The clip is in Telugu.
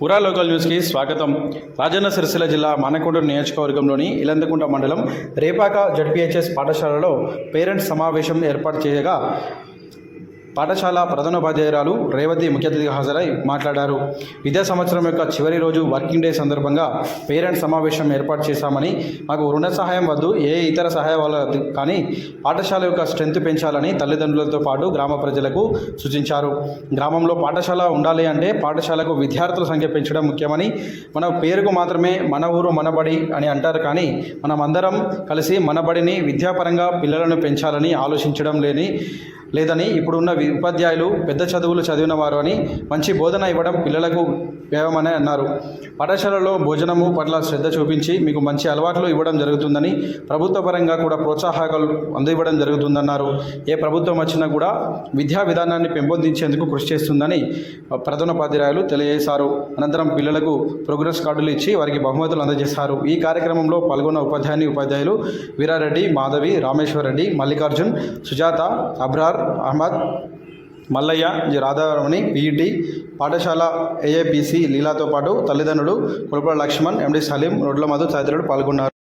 పురా లోకల్ న్యూస్కి స్వాగతం. రాజన్న సిరిసిల్ల జిల్లా మానకొండ నియోజకవర్గంలోని ఇలందకుంట మండలం రేపాక జడ్పీహెచ్ఎస్ పాఠశాలలో పేరెంట్స్ సమావేశం ఏర్పాటు చేయగా పాఠశాల ప్రధానోపాధ్యాయురాలు రేవతి ముఖ్య అతిథిగా హాజరై మాట్లాడారు. విద్యా సంవత్సరం యొక్క చివరి రోజు వర్కింగ్ డే సందర్భంగా పేరెంట్స్ సమావేశం ఏర్పాటు చేశామని మాకు రుణ సహాయం వద్దు ఏ ఇతర సహాయం వల్ల కానీ పాఠశాల యొక్క స్ట్రెంత్ పెంచాలని తల్లిదండ్రులతో పాటు గ్రామ ప్రజలకు సూచించారు. గ్రామంలో పాఠశాల ఉండాలి అంటే పాఠశాలకు విద్యార్థుల సంఖ్య పెంచడం ముఖ్యమని మన పేరుకు మాత్రమే మన ఊరు మనబడి అని అంటారు కానీ మనం అందరం కలిసి మనబడిని విద్యాపరంగా పిల్లలను పెంచాలని ఆలోచించడం లేని లేదని ఇప్పుడున్న ఉపాధ్యాయులు పెద్ద చదువులు చదివిన వారు అని మంచి బోధన ఇవ్వడం పిల్లలకు ఉపయోగమని అన్నారు. పాఠశాలలో భోజనము పట్ల శ్రద్ధ చూపించి మీకు మంచి అలవాట్లు ఇవ్వడం జరుగుతుందని ప్రభుత్వ పరంగా కూడా ప్రోత్సాహకాలు అందివ్వడం జరుగుతుందన్నారు. ఏ ప్రభుత్వం వచ్చినా కూడా విద్యా విధానాన్ని పెంపొందించేందుకు కృషి చేస్తుందని ప్రధానోపాధ్యాయులు తెలియజేశారు. అనంతరం పిల్లలకు ప్రోగ్రెస్ కార్డులు ఇచ్చి వారికి బహుమతులు అందజేశారు. ఈ కార్యక్రమంలో పాల్గొన్న ఉపాధ్యాయుని ఉపాధ్యాయులు వీరారెడ్డి మాధవి రామేశ్వర్ రెడ్డి మల్లికార్జున్ సుజాత అబ్రార్ అహ్మద్ మల్లయ్య జి. రాధారమణి పీఈటి పాఠశాల ఏఏపిసి లీలాతో పాటు తల్లిదండ్రులు కులపల లక్ష్మణ్ ఎండి సలీం రొడ్ల మధు తదితరులు పాల్గొన్నారు.